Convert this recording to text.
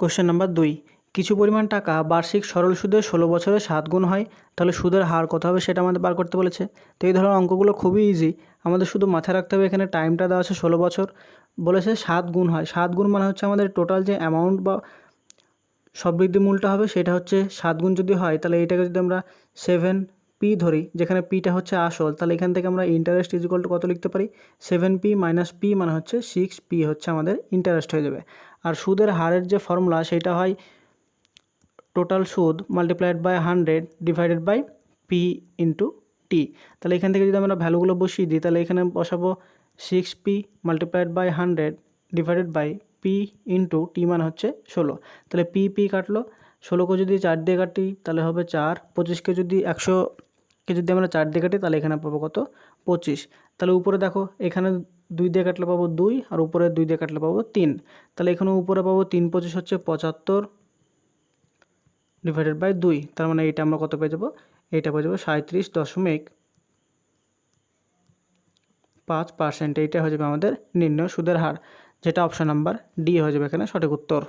Question number দুই। কিছু পরিমাণ টাকা বার্ষিক সরল সুদে ষোলো বছরে সাত গুণ হয়, তাহলে সুদের হার কত হবে সেটা আমাদের বার করতে বলেছে। তো এই ধরনের অঙ্কগুলো খুবই ইজি আমাদের শুধু মাথায় রাখতে হবে এখানে টাইমটা দেওয়া আছে ষোলো বছর। বলেছে সাত গুণ হয়। সাত গুণ মানে হচ্ছে আমাদের টোটাল যে অ্যামাউন্ট বা সবৃদ্ধি মূলটা হবে সেটা হচ্ছে সাত গুণ যদি হয়, তাহলে এটাকে যদি আমরা সেভেন পি ধরি, যেখানে পিটা হচ্ছে আসল, তাহলে এখান থেকে আমরা ইন্টারেস্ট ইজিকল টু কত লিখতে পারি? সেভেন পি মাইনাস পি মানে হচ্ছে সিক্স পি হচ্ছে আমাদের ইন্টারেস্ট হয়ে যাবে। আর সুদের হারের যে ফর্মুলা সেটা হয় টোটাল সুদ multiplied by hundred divided by P into T তাহলে এখান থেকে যদি আমরা ভ্যালুগুলো বসিয়ে দিই, তাহলে এখানে বসাবো six P multiplied by hundred divided by P into T মানে হচ্ছে ষোলো। তাহলে পি পি কাটলো, ষোলোকে যদি চার দিয়ে কাটি, তাহলে হবে চার। পঁচিশকে যদি একশোকে যদি আমরা চার দিয়ে কাটি, তাহলে এখানে পাবো কত? পঁচিশ। তাহলে উপরে দেখো, এখানে দুই দিয়ে কাটলে পাবো দুই, আর উপরে দুই দিয়ে কাটলে পাবো তিন। তাহলে এখানে উপরে পাবো তিন, পঁচিশ হচ্ছে পঁচাত্তর ডিভাইডেড বাই দুই। তার মানে এইটা আমরা কত পেয়ে যাব? এইটা পেয়ে যাব সাঁত্রিশ দশমিক পাঁচ পার্সেন্ট এইটা হয়ে যাবে আমাদের নির্ণয় সুদের হার, যেটা অপশান নাম্বার ডি হয়ে যাবে এখানে সঠিক উত্তর।